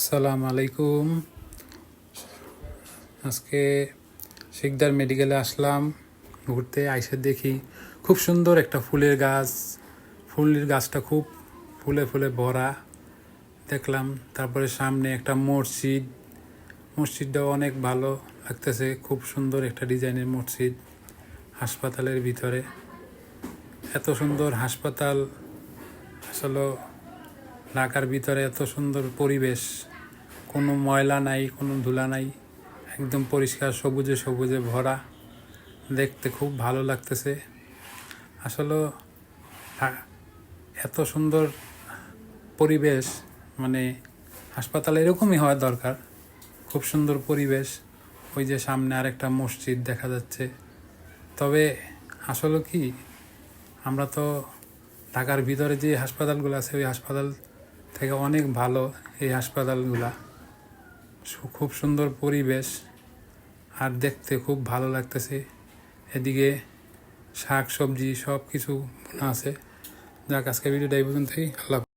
আসসালামু আলাইকুম। আজকে শিকদার মেডিকেলে আসলাম, ঘুরতে, আইসে দেখি। খুব সুন্দর একটা ফুলের গাছ। ফুলের গাছটা খুব ফুলে ফুলে ভরা। দেখলাম তারপরে সামনে একটা মসজিদ। মসজিদটাও অনেক ভালো লাগতেছে। খুব সুন্দর একটা ডিজাইনের মসজিদ হাসপাতালের ভিতরে। এত সুন্দর হাসপাতাল। আসলে ঢাকার ভিতরে এত সুন্দর পরিবেশ, কোনো ময়লা নাই, কোনো ধুলা নাই, একদম পরিষ্কার, সবুজে সবুজে ভরা। দেখতে খুব ভালো লাগতেছে। আসলে এত সুন্দর পরিবেশ মানে হাসপাতাল এরকমই হওয়া দরকার। খুব সুন্দর পরিবেশ, ওই যে সামনে আরেকটা মসজিদ দেখা যাচ্ছে। তবে আসলে কি, আমরা তো ঢাকার ভিতরে যে হাসপাতালগুলো আছে, ওই হাসপাতাল থেকে অনেক ভালো এই হাসপাতালগুলা। খুব সুন্দর পরিবেশ আর দেখতে খুব ভালো লাগতেছে। এদিকে শাক সবজি সব কিছু আছে। যাক আজকে ভিডিওটা এই পর্যন্তই। আল্লাহ